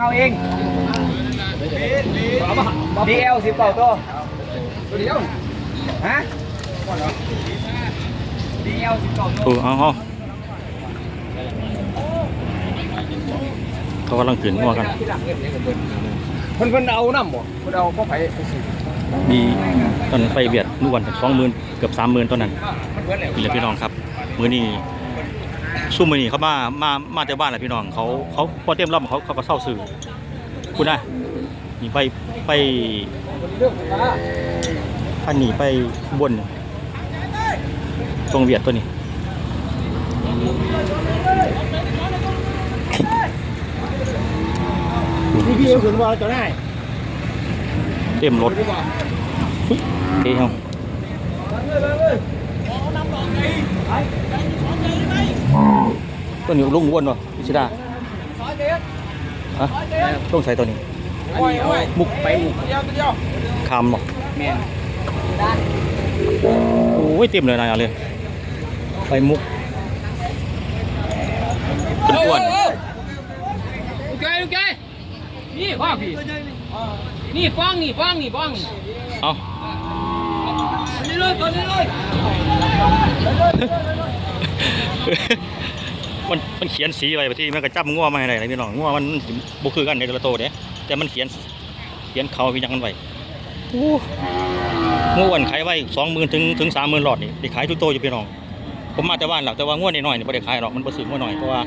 เอาเองดีเอลสิบเก้าตัวเดียวฮะดีเอลสิบเก้าตัวเออเอาเอาเขากำลังขืนงัวกันเพิ่นเพิ่นเอาน้ำบ่เพิ่นเอาพ่อไผ่ไปสิมีตอนนั้นไปเบียดนู่นวันสองหมื่นเกือบสามหมื่นตอนนั้นมันเบิดแล้วพี่เลยพี่น้องครับ มื้อนี้ ซุ่มมื้อนี้เขามามามาแต่บ้านแหละพี่น้องเขาเขาพอเต็มรอบเขาเขาก็เศร้าสื่อคุณนะนี่ไปไปเรื่องปลาอันนี้ไปบนตรงเวียดตัวนี้นี่พี่เอาขึ้นว่าจะได้เต็มรถอุ๊ยเอ้ยเฮา ตัวนี้ลุงอ้วนวะพิชิดาฮะต้องใส่ตัวนี้โอ้ยโอ้ยมุกไปมุกเดียวเดียวคำบ่แม่นโอ้ยเต็มเลยนายเลยไปมุกเป็นอ้วนโอเคโอเคนี่พ่อพี่นี่ฟ้องนี่ฟ้องนี่ฟ้องนี่เอา มันมันเขียนสีไรไปที่มันก็จับงัวมาให้ได้เลยพี่น้องงัวมันบุคือกันในแต่ละโตวเด้แต่มันเขียนเขียนเขาพี่ยังกันไว้โอ้งัวอ้วนขายไว้สองหมื่นถึงถึงสามหมื่นหลอดนี่ได้ขายทุกโตอยู่พี่น้องผมมาแต่บ้านหลักแต่ว่างัวน้อยๆนี่ไม่ได้ขายหรอกมันบ่ซื้องัวน้อยเพราะว่า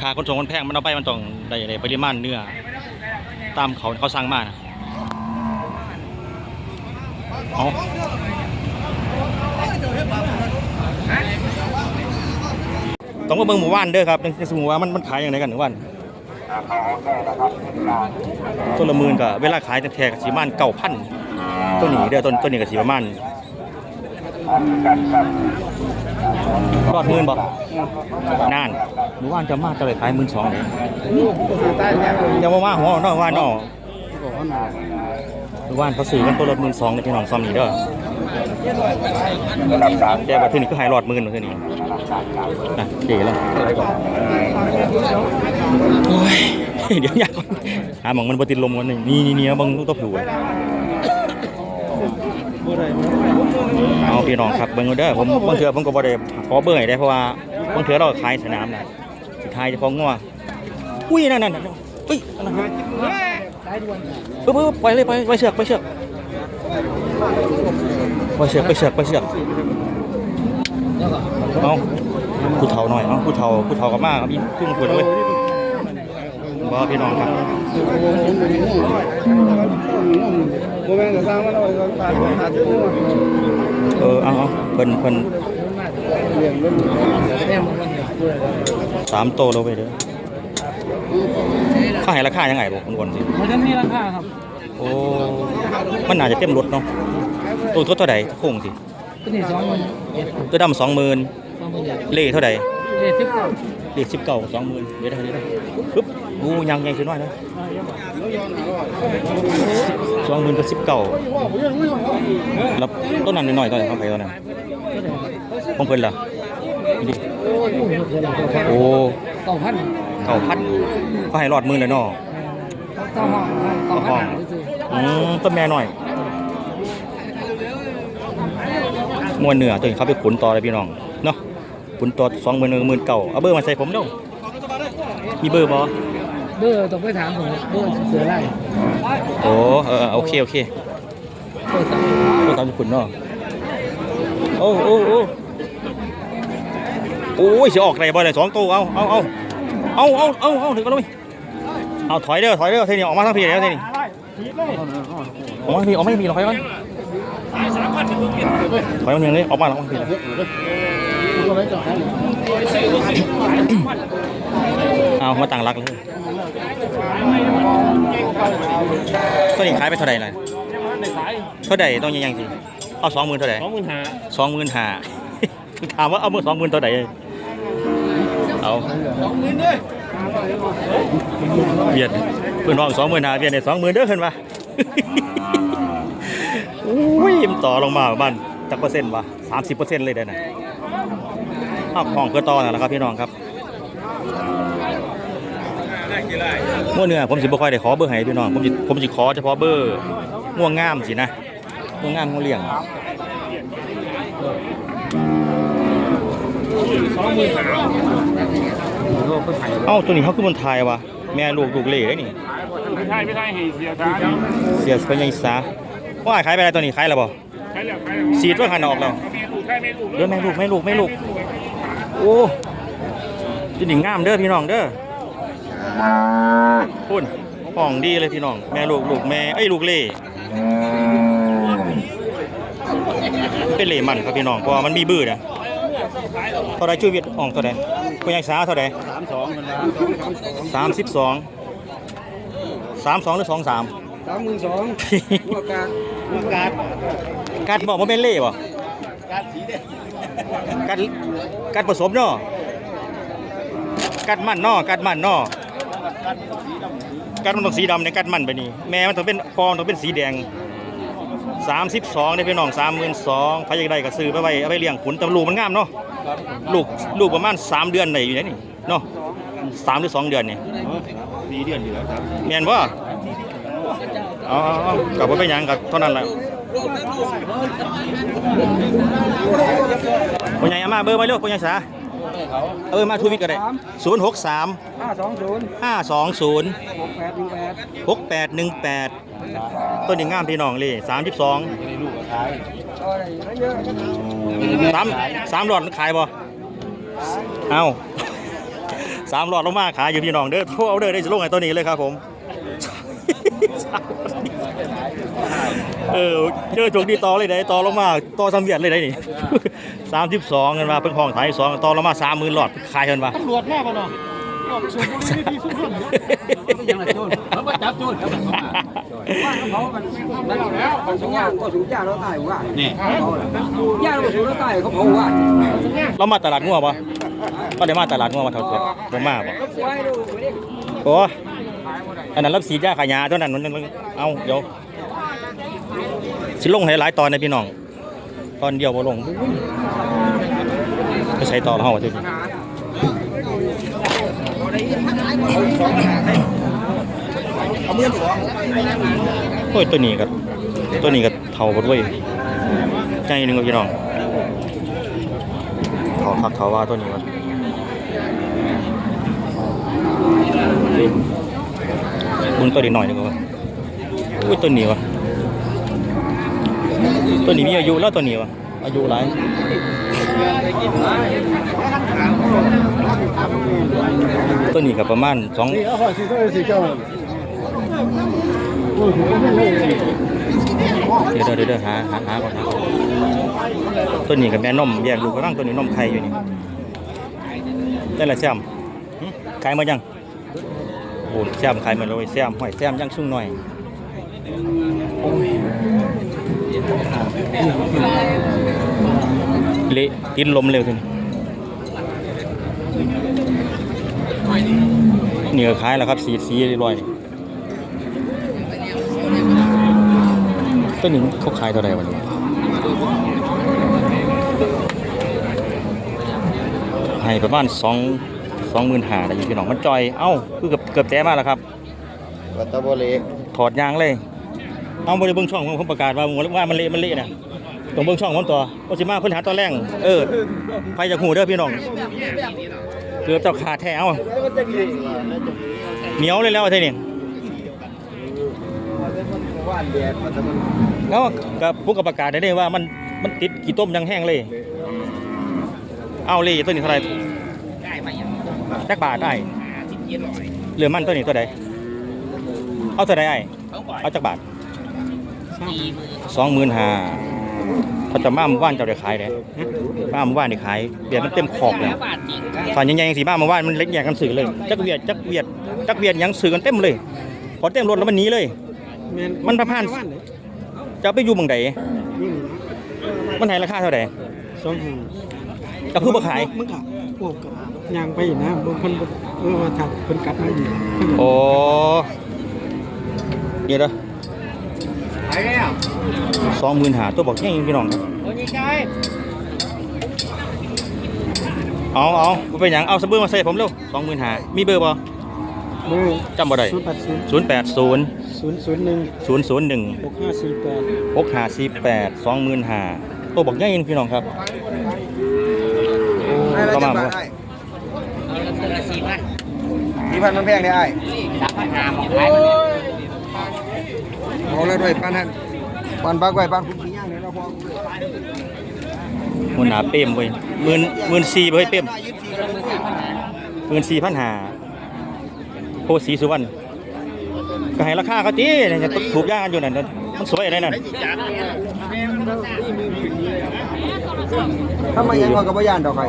ค่าขนส่งมันแพงมันเอาไปมันต้องได้ในปริมาณเนื้อตามเขาเขาสั่งมานะเอา ต้องมาเบิ่งหมู่บ้านเด้อครับจังสิหมู่ว่ามันมันขายอย่างไรกันหมู่บ้านต้นละหมื่นก็เวลาขายแท้ๆก็สิประมาณเก้าพันต้นนี้เด้อต้นต้นนี้ก็สิประมาณรอดหมื่นบ่นานหมู่บ้านจะมาจะเลยขายหมื่นสองเลยใต้แถบจะมาว่าหัวนอกว่านอกหมู่บ้านเขาซื้อกันตัวละหมื่นสองเลยพี่น้องซ้ำนี่เด้อ แต่ว่าที่นี่ก็หายรอดมื่นที่นี่นะเจ๋แล้วโอ้ยเดี๋ยวอยากหาหมองมันบติดลมกันนี่นี่นี่นะบังลูกตะผูอะเอาพี่น้องครับเบิ่งเอาเด้อผมบางเทื่อผมก็บ่ได้ขอเบิ่งให้ได้เพราะว่าบางเทื่อเราขายสนามนะสุดท้ายเฉพาะงัวอุ้ยนั่นนั่นอุ้ยนั่นนั่นเออเออไปเลยไปไปเชือกไปเชือก ไปเชือกไปเชือกไปเชือกเอาผู้เฒ่าหน่อยเอาผู้เฒ่าผู้เฒ่ากับมากครับอีขึ้นปวดเลยบ่พี่น้องครับโมเมนต์จะสร้างว่าเราผ่านผ่านที่นู่นเออเอาเอาเพิ่นเพิ่นเรียนรุ่นเนี่ยมันมันเนี่ยสามโตแล้วไปเด้อข้าให้ราคายังไงบอกคนๆสิมันจะมีราคาครับ โอ้ มันน่าจะเต็มรถเนาะ ตัวตัวเท่าใดโค้งสิตัวนี้สองหมื่นเอ็ดตัวดำสองหมื่นสองหมื่นเอ็ดเล่เท่าใดเอ็ดสิบเก้าเล่สิบเก้าสองหมื่นเดี๋ยวเดี๋ยวเดี๋ยวปึ๊บกูยังยังสิน้อยนะสองหมื่นกับสิบเก้าแล้วต้นนั้นน้อยๆตัวไหนเขาไปตัวนั้นของเพิ่นล่ะนี่ดิโอ้เก้าพันเก้าพันเขาให้รอดหมื่นเลยเนาะเก้าห้องเก้าพันหาซื้ออืมต้นแม่หน่อย มวนเหนือตัวนี้เขาไปขุนต่อเลยพี่น้องเนาะขุนต่อสองหมื่นหนึ่งหมื่นเก่าเอาเบอร์มาใส่ผมเด้อมีเบอร์บ่เบอร์ต้องไปถามผมเบอร์เสือไล่โอ้เออเออโอเคโอเคเบอร์สามเบอร์สามสิบขุนเนาะโอ้โอ้โอ้โอ้ยจะออกอะไรบ่เลยสองตัวเอาเอาเอาเอาเอาเอาเอาถึงกันเลยเอาถอยเด้อถอยเด้อเทนี่ออกมาทั้งพี่แล้วเทนี่ออกมาทั้งพี่ออกมาทั้งพี่ถอยก่อนถอยมาหนึ่ งเลยออกมาแล้วออกมาพี่เอามาต่างรักเลยตัวนี้ขายไปเท่าไหร่ล่ะเท่าไหร่ต้องยังยังสิเอาสองหมื่นเท่าไหร่สองหมื่นห้าสองหมื่นห้าถามว่าเอาเมื่อสองหมื่นเท่าไหร่เอาสองหมื่นด้วยเบียดเพื่อนน้องสองหมื่นห้าเบียดเนี่ยสองหมื่นเด้อเพื่อนวะ อุ้ยมันต่อลงมาบ้านจักเปอร์เซ็นต์วะสามสิบเปอร์เซ็นต์เลยได้นะอ้าวห้องเพื่อต่อนั่นแหละครับพี่น้องครับง่วงเนื้อผมสิบ่ค่อยได้ขอเบอร์ให้พี่น้องผมสิผมสิขอเฉพาะเบอร์ง่วงงามสินะง่วงงามง่วงเลี้ยงสองหมื่นสามเอ้าตัวนี้เขาคือมันทายวะแม่ลูกลูกเล่ได้นี่ไม่ใช่ไม่ใช่ให้เสียช้าเสียสไปยังซา ว่าขายไปอะไรตัวนี้ขายแล้วบ่ใช่แล้วใช่สีดว่าขันออกแล้วแม่ลูกใช่แม่ลูกเด้อแม่ลูกแม่ลูกแม่ลูกโอ้ตัวนี้งามเด้อพี่น้องเด้อพุ่นห้องดีเลยพี่น้อง แม่ลูกลูกแม่เอ้ยลูกเล่เป็นเล่มันครับพี่น้องเพราะว่ามันมีบื้อนะเท่าไรชื่อเวียดอ่องเท่าไรคุณยังสาเท่าไรสามสองมันนะสามสิบสองสามสองหรือสองสามสามหมื่นสองหัวการหัว การกัดบอกว่าเป็นเล่บ่การสีแดงกัดกัดผสมเนาะกัดมันเนาะกัดมันเนาะกัดมันต้องสีดำในกัดมันไปนี่แม่มันต้องเป็นฟองต้องเป็นสีแดงสามสิบสองได้พี่น้องสามหมื่นสองใครอยากได้ก็ซื้อไปไว้เอาไปเลี้ยงขุนแต่ลูกมันงามเนาะลูกลูกประมาณสามเดือนได้อยู่เนี่ยนี่เนาะสามหรือสองเดือนนี่สีเดือนอยู่แล้วครับแม่น บ่อ๋อกลับไปหยังกับเท่านั้นแหละคนใหญ่เอามาเบอร์มาเร็วคนใหญ่สาเขาเออมาทูวิทก็ได้ศูนย์หกสามห้าสองศูนย์ห้าสองศูนย์หกแปดหนึ่งแปดหกแปดหนึ่งแปดต้นนี้งามพี่น้องเลยสามสิบสองอะไรไม่เยอะสามสามหลอดขายบ่เอาสามหลอดลงมาขายอยู่พี่น้องเด้อโทรเอาเด้อได้จะลงไอ้ตัวนี้เลยครับผม เออเจอจกดีต่อเลยได้ต่อลงมาต่อสำเร็จเลยได้นี่สามสิบสองเงินมาเป็นของขายสองต่อลงมาสามหมื่นหลอดขายเงินมาตำรวจแม่ป่ะเนาะสูบบุหรี่ที่สุดยอดยังไงโจรเขามาจับโจรเขาว่าเขามันมันแล้วเขาสูงยาก็สูงยาเราตายว่านี่ยาเราสูงเราตายเขาเผาว่าเรามาตลาดงัวปะก็ได้มาตลาดงัวมาเท่าเกิดผมมาปะเขาควายดูไม่ได้โอ้ อันนั้นรับสีดยาขายาเท่านั้นมันมันเอาเดี๋ยวสิลงให้หลายตอนนะพี่น้อง ตอนเดียวบ่ลงไปใช้ต่อแล้วเฮาว่าทีโอ้ยตัวนี้ก็ตัวนี้ก็เท่าบ่ด้วยใจนึงว่าพี่น้องเท่าคักเท่าว่าตัวนี้ว่า มึงตัวนี้หน่อยหนึงวะอุ้ยตัวนี้วะตัวนี้มีอายุแล้วตัวนี้วะอายุหลายตัวนี้ก็ประมาณสองเดี๋ยวเดี๋ยวหาหาหาก่อนหาก่อนตัวนี้กับแม่นมแยกลูกกำลังตัวนี้นมไข่อยู่นี่ได้ละแซมหึขายมายัง โอ้แซมขายมาเลยแซมหอยแซมยังชุ่งหน่อยเละติดลมเร็วทีนี้เหนือขายแล้วครับ สีสีเรียบร้อยต้นนี้เขาขายเท่าไหร่วันนี้ให้ประมาณสองสองหมื่นหาได้อยู่พี่น้องมันจอย เอ้า คือเกือบ เกือบแต้มากแล้วครับวัตโบเลถอดยางเลย เอาบริเบิ้งช่องผมประกาศว่าว่ามันเละมันเละนะต้องเบิ้งช่องผมต่อโอชิมาเพิ่นหาตอนแรงเออไปจากหูเด้อพี่น้องเกือบเจ้าขาดแท้เอาเหนียวเลยแล้วไอ้เท่นี่ว่านแดดมันจะมันแล้วกับผู้กับประกาศได้เลยว่ามันมันติดกี่ต้มยังแห้งเลย เอาเลยตัวนี้เท่าไหร่จักบาทได้ เหลือมันตัวนี้ตัวใดเอาตัวใดไอ้เอาจักบาทสองหมื่นห้าเขาจะมาหมู่บ้านเจ้าได้ขายเลยมาหมู่บ้านได้ขายเบียดมันเต็มขอบเลยฝันยังไงสีบ้านหมู่บ้านมันเล็กแยกกันสื่อเลยจักเวียดจักเวียดจักเวียดยังสื่อกันเต็มเลย พอเต็มรถแล้วมันหนีเลย มันประพันธ์จะเอาไปอยู่เมืองใดมันให้ราคาเท่าไหร่สองห้าก็คือบ่ขายมันก็พวกกับ ยางไปนะบางคนบ่เออว่าถ้าเพิ่นกัดมาอีกโอ้เดี๋ยวเด้อไปแล้วสองหมื่นหาตัวบอกแค่พี่น้องครับโอ้ยใจเอาเอาบ่เป็นหยังเอาสะเบือมาใส่ผมเร็วสองหมื่นหามีเบอร์บ่เบอร์จำบ่ได้ศูนย์แปดศูนย์ศูนย์แปดศูนย์ศูนย์ศูนย์หนึ่งศูนย์ศูนย์หนึ่งหกห้าสี่แปดหกห้าสี่แปดสองหมื่นห้าตัวบอกง่ายเองพี่น้องครับโอ้ประมาณว่า สี่พันมันแพงได้ไอ้เอาแล้วด้วยปันท่านปันปักไว้ปันคุณขี้ย่างเนี่ยเราพอมันหนาเป้มเว้ยหมื่นหมื่นสี่เว้ยเป้มหมื่นสี่พันห้าโพสีสุวรรณก็ให้ราคาเขาตีเนี่ยจะถูกย่างกันอยู่นั่นน่ะมันสวยอะไรนั่นถ้ามายังว่ากับย่านดอกไข่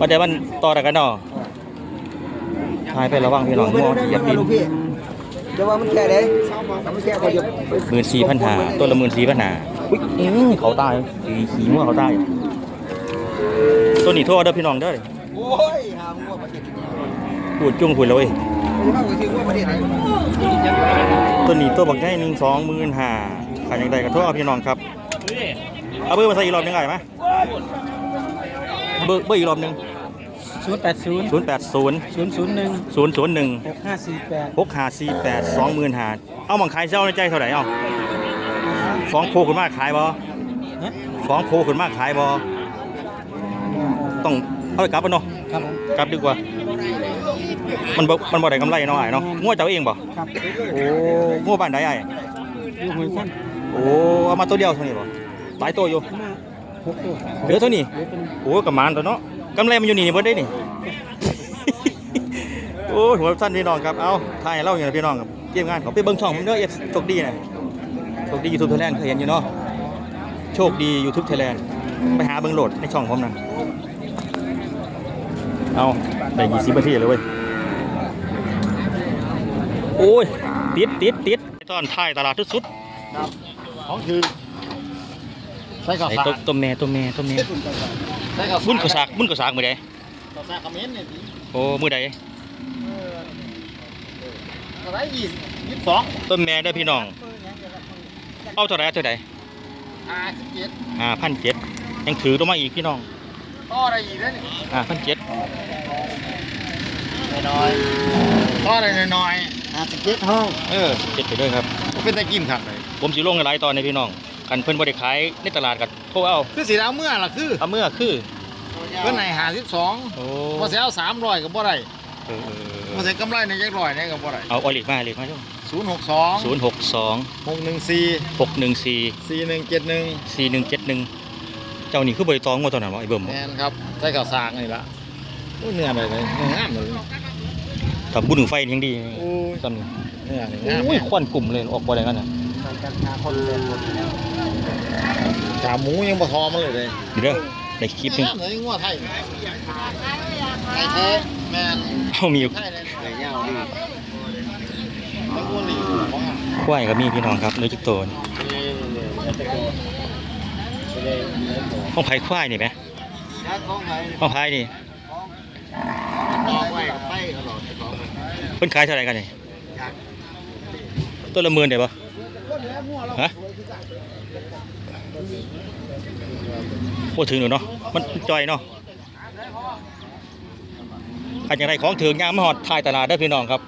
ว่าแต่มันต่อได้กันเนาะ ทายไประวังพี่น้องมองเหยียบดินลูกพี่จะว่ามันแค่ไหนถ้มันแค่ก็จะหมื่นสี่พันหาต้นละหมื่นสี่พันหาอุ้ยเขาตายขี่ขี่มั่วเขาตายต้นนี้โทษเด้อพี่น้องเด้อโอ้ยหามึงว่าประเทศพูดจุ้งพูดเลยเว้ยมึงน่าจะถือว่าประเทศไหนต้นนี้ตัวบักใหญ่หนึ่งสองหมื่นห้าขายอย่างใดก็โทษเอาพี่น้องครับเอาเบอร์มาใส่อีกรอบหนึงไงไหมเบอร์เบอร์อีกรอบหนึง ศูนย์แปดศูนย์ศูนย์แปดศูนย์ศูนย์ศูนย์หนึ่งศูนย์ศูนย์หนึ่งหกห้าสี่แปดหกห้าสี่แปดสองหมื่นห้าเอาหมังขายเจ้าในใจเท่าไหร่เอาสองโคขึ้นมาขายบ่สองโคขึ้นมาขายบ่ต้องเอาไปกลับกันเนาะครับผมกลับดีกว่า มันบ่มันบ่ได้กำไรเนาะอ้ายเนาะงัวเจ้าเองบ่ครับโอ้งัวบ้านใดอ้ายลูกหอยฟันโอ้เอามาตัวเดียวเท่านี้บ่หลายตัวอยู่มาหกตัวเหลือเท่านี้เหลือเป็นโอ้กำมานตัวเนาะกำไรมันอยู่นี่นี่เบิดได้นี่ โอ้ยหัวท่านพี่น้องครับ เอาถ่ายให้เราอย่างไรพี่น้องครับเกี่ยมงานเขาไปเบิ่งช่องผมเด้อเอฟโชคดีนะโชคดียูทูบไทยแลนด์เคยเห็นอยู่เนาะ โชคดียูทูบไทยแลนด์ไปหาเบิ่งโหลดในช่องผมนะเอาได้ยี่สิบนาทีเลยเว้ย โอ้ย ติดติดติดตอนท้ายตลาดสุดของคือใส่ๆข้าวไอ้สารตัวตัวแม่ตัวแม่ตัวแม่ใส่ข้าว บุญกระสากบุญกระสากมือใดข้าวสารคอมเมนต์เนี่ยสิโอ้มือใดอะไรยี่ยี่สิบสองต้นแม่ได้อพี่น้อง เอาเท่าไหรเท่าไหรห้าสิบเจ็ดห้าพันเจ็ดยังถือตัวมาอีกพี่น้องต่ออะไรอีกแล้วนี่ห้าพันเจ็ดน้อยๆต่ออะไรน้อยๆห้าสิบเจ็ดห้องเออเจ็ดไปด้วยครับเป็นตะกินขัดเลยผมสิลงในไลน์ตอนในพี่น้อง กันเพิ่นบ่ได้ขายในตลาดกับโทรเอาคือสีดาวเมื่อล่ะคือเอาเมื่อคือเพื่อนไหนหาสิบสองโอ้พอเสียเอาสามร้อยก็บ่ได้เออเออเอพออเสียกำไรในยักร้อยเนี่ยก็บ่ได้เอาเอาเหล็กมาเหล็กมาจ้ศูนย์หกสองศูนย์หกสองหกหนึ่งสี่หกหนึ่งสี่สี่หนึ่งเจ็ดหนึ่งสี่หนึ่งเจ็ดหนึ่งเจ้านี่คือบริตองว่าตอนนั้นวะไอ้เบิ่มแมนครับใส่ข้าวสารนี่ละโอ้เนื้อเลยเลยเนื้องามเลยทำบุญถึงไฟนี่ยังดีโอ้ยซ้ำนี่เนื้อนี่งามโอ้ยควันกลุ่มเลยออกบ่ได้กันน่ะ ขาหมูยังบ่ทอมันเลยเลยเดี๋ยวเด้อได้คลิปหนึงงามเลยงัวไทยไทยแท้แมนเอามีไทยเลยไทยยาวดีแล้วงัวลีของอะควายก็มีพี่น้องครับเนื้อจิกโตนห้องไผ่ควายนี่ไหมยัดของไทยห้องไผ่นี่ต่อไปไปตลอดของเพิ่นขายเท่าไหร่กันนี่ต้นละหมื่นได้ปะฮะ โอ้ถึงหนูเนาะมันจอยเนาะอันอย่างไรของถึงยางมหอดทายตลาดได้พี่น้องครับ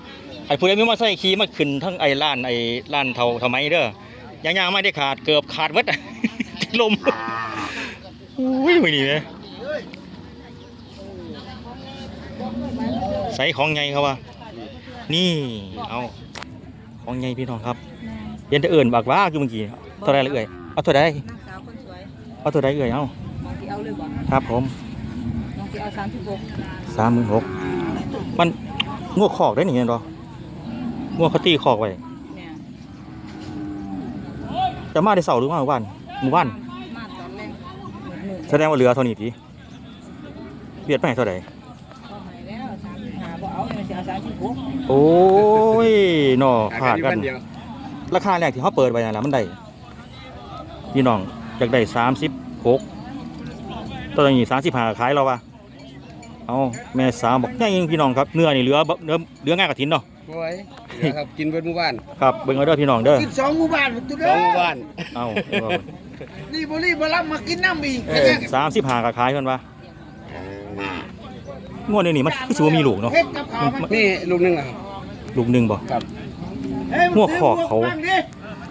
ไอ้ผู้ใดมีมาใส่ขี่มาขึ้นทั้งไอ้ล้านไอ้ล้านเท่าทำไมเด้อยางยางไม่ได้ขาดเกือบขาดวัดลมอุ้ยไม่นี่เลยใส่ของไงเขาว่านี่เอาของไงพี่น้องครับเย็นจะเอื่นบากว่าคือเมื่อกี้เท่าไรละเอ่ยเอาเท่าไร เอาเท่าไรเอ่ยเอาน้องที่เอาเลยบ่ครับผมน้องที่เอาสามสิบหกสามหมื่นหกมันงวกขอกได้หนิเห็นหรองัวเขาตีขอกไว้เนี่ยจะมาได้เสาร์หรือมาหมู่บ้านหมู่บ้านมาตอนแรกหมดหมู่แสดงว่าเรือเท่านี้ทีเบียดไปให้เท่าไหร่ก็หายแล้วสามสิบห้าบ่เอาเนี่ยจะเอาสามสิบหกโอ้ยหน่อขาดกัน ราคาแรกที่เขาเปิดไว้นั่นแหละมันได้พี่น้อง อยากได้สามสิบหกตอนนี้สามสิบห้าขายเราวะเอาแม่สาวบอกง่ายเองพี่น้องครับเนื้อนี่เหลือบ่เนื้อเหลือง่ายกว่าทิ้นเนาะโอ้ยครับกินเบิดหมู่บ้านครับเบิ่งเอาเด้อพี่น้องเด้อกินสองหมู่บ้านตุ๊ดสเด้องหมู่บ้านเอานี่บ่รีบบ่รับมากินน้ำอีกสามสิบห้าก็ขายเพิ่นวะงวดนี้นี่มันคือสิบ่มีลูกเนาะเฮ็ดกับข้าวมันนี่ลูกนึงล่ะครับลูกหนึ่งบ่ครับหัวขอกเขา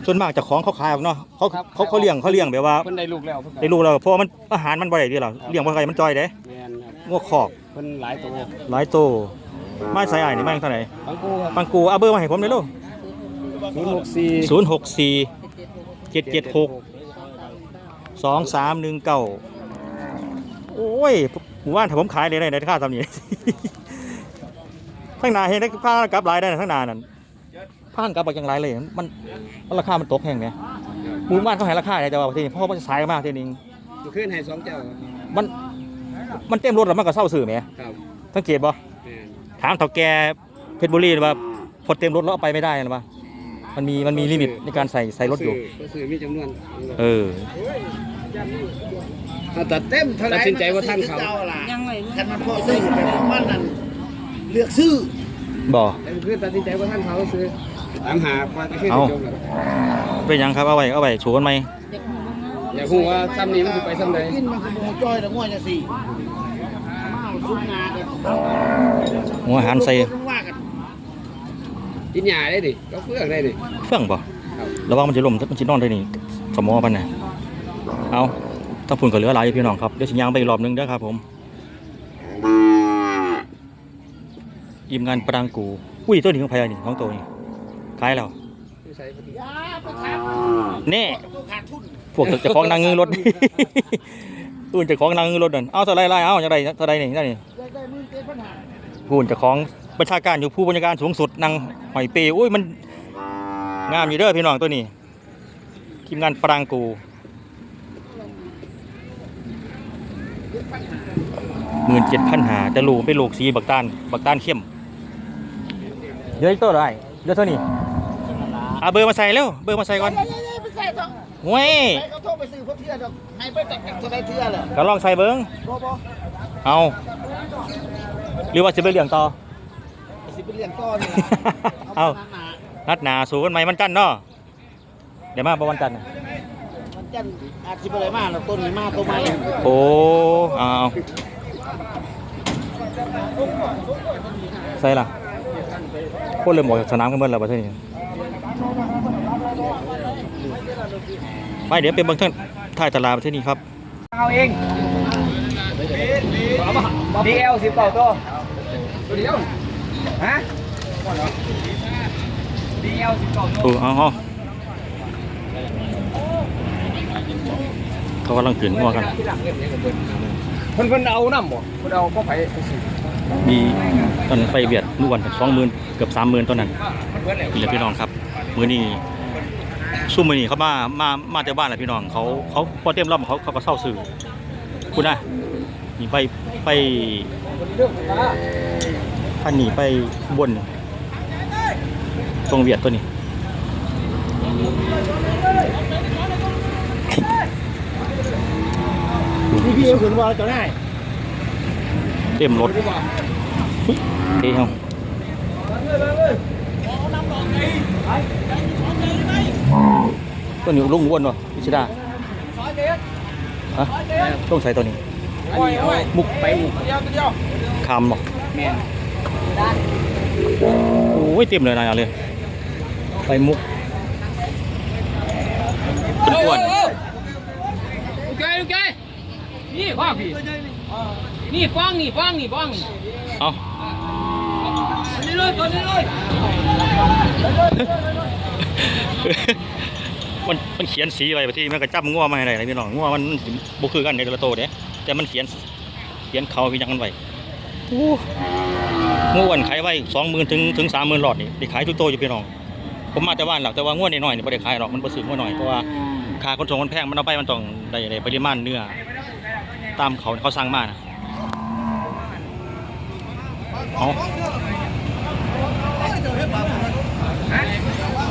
ส่วนมากเจะของเขาขายออกเนาะเขาเขาเขาเลี้ยงเขาเลี้ยงแบบว่าเพิ่นได้ลูกแล้วเพิ่นได้ลูกแล้วเพราะว่ามันอาหารมันบ่ได้เดีหรอเลี้ยงบ่ได้มันจอยเด้แม่นครับงัวขอกเพิ่นหลายตัวหลายโตมาใส่อ้ายนี่มาเท่าไหร่บางกูครับปังกูเอาเบอร์มาให้ผมเลยลูก064 064 776 2319โอ้ยหมู่บ้านถ้าผมขายเลยได้ในค่าทำนี้ทั้งหนาเห็นได้ผ้ากลับหลายได้นะทั้งหนานั่น ผ้ากลับไปยังไรเลยมันมันราคามันตกแพงไงหมู่บ้านเขาให้ราคาได้แต่ว่าที่นี่เพราะว่ามันจะสายมากที่นี่ขึ้นให้สองเจ้ามันมันเต็มรถแล้วมันก็เศร้าสื่อไหมครับสังเกตบ่แม่นถามเถ่าแกเพชรบุรีว่าพอเต็มรถแล้วเอาไปไม่ได้หรือเปล่ามันมีมันมีลิมิตในการใส่ใส่รถอยู่ก็คือมีจำนวนเออเอาตัดเต็มตัดสินใจว่าท่านเขายังไงคันมันพอซื้อเป็นของมันนั่นเลือกซื้อบ่แต่คือตัดสินใจว่าท่านเขาซื้อ ตามหาปลาตะเคียนเอาจมแล้วเป็นหยังครับเอาไว้เอาไว้โชว์กันไหมเด็กหนุ่มนะอยากรู้ว่าซ้ำนี้มันสิไปซ้ำใดกินมันคือบ่จ้อยแล้วง่วยจังซี่มาเอาซุปนากันหัวอาหารใส่ว่ากันกินหญ้าได้ดิก็เฟือกได้ดิเฟื่องบ่ครับระวังมันจะล่มมันจะนอนได้นี่สมอมันน่ะเอาถ้าพุ่นก็เหลือหลายอยู่พี่น้องครับเดี๋ยวสิย่างไปอีกรอบหนึงเด้อครับผมทีมงานปรางกู อุ้ยตัวนี้ของไผอะนี่ของตัวนี้ ขายแล้วใส่พอดีอย่าไปทางแน่ตัวขาดทุนพวกเจ้าของนางเงือรถ อื่นเจ้าของนางเงือรถนั่นเอาเท่าไรไล่เอาอย่างไรเท่าไรนี่นั่นนี่ได้ได้มือเกินปัญหาพูนเจ้าของประชาการอยู่ผู้บัญชาการสูงสุดนางหอยเปย์อุ้ยมันงามอยู่เด้อพี่น้องตัวนี้ทีมงานปรางกูหมื่นเจ็ดพันหาจะลูกเป็นลูกสีบักตาลบักตาลเข้มเดี๋ยวอีกตัวอะไรเดี๋ยวเท่านี้ เอาเบอร์มาใส่เร็วเบอร์มาใส่ก่อนเย้ๆๆไปใส่ต้องเว้ยไปเขาโทรไปซื้อพวกเทื่อดอกให้ไปแต่งเท่าใดเทื่อแหละก็ลองใส่เบิ้งบ่บ่เอาหรือว่าจะไปเลี้ยงต่อสิไปเลี้ยงต่อนี่เอาหนานัดหนาสู้กันไหมมันกันเนาะเดี๋ยวมาประวันกันทร์น่ะๆมันจันอาจสิบ่ได้มาแล้วต้นนี้มาตัวใหม่โอ้เอาใส่ละคนเริ่มออกจากสนามกันเมื่อไหร่ประเทศนี้ ไปเดี๋ยวไปเบิ่งท่านถ่ายตลาดประเทศนี้ครับเอาเองดีเอลสิบเก้าตัวตัวเดียวฮะดีเอลสิบเก้าตัวเออเอาเอาเขากำลังขืนงัวกันเพิ่นเพิ่นเอาน้ำบ่เพิ่นเอาพ่อไผ่ไปซื้อมีตอนนั้นไปเบียดมื่อวันสองหมื่นเกือบสามหมื่นตอนนั้นมันเพิ่นแล้วพี่และพี่น้องครับ มื้อนี้ ซุ่มมือนี้เขามามามาแต่บ้านแหละพี่น้องเขาเขาพอเตรียมรับเขาเขาก็เศร้าสื่อคุณนะนี่ไปไปอันนี้ไปบนตรงเวียดตัวนี้พี่พี่เอาขึ้นว่าจะได้เต็มรถเฮ้ยเฮา ตัวนี้ลุงอ้วนวะพิชิดาฮะต้องใส่ตัวนี้มุกไปมุกคำหรอกโอ้ยเต็มเลยนายเลยไปมุกเป็นอ้วนโอเคโอเคนี่ป้องพี่นี่ป้องนี่ป้องนี่ป้องเอา นี่เลยตัวนี้เลยมันมันเขียนสีอะไรไปที่มันก็จับงัวมาให้ได้เลยพี่น้องงัวมันบุคือกันในแต่ละโตวเด้แต่มันเขียนเขียนเขาพี่ยังกันไว้โอ้งัวอ้วันขายไว้สองหมื่นถึงถึงสามหมื่นหลอดนี่ได้ขายทุกโตอยู่พี่น้องผมมาแต่บ้านหรอกแต่ว่างัวน้อยๆนี่ไม่ได้ขายหรอกมันบ่ซื้องัวน้อยเพราะว่าค่าขนส่งมันแพงมันเอาไปมันต้องได้ได้ปริมาณเนื้อตามเขาเขาสั่งมานะเอา เฮะ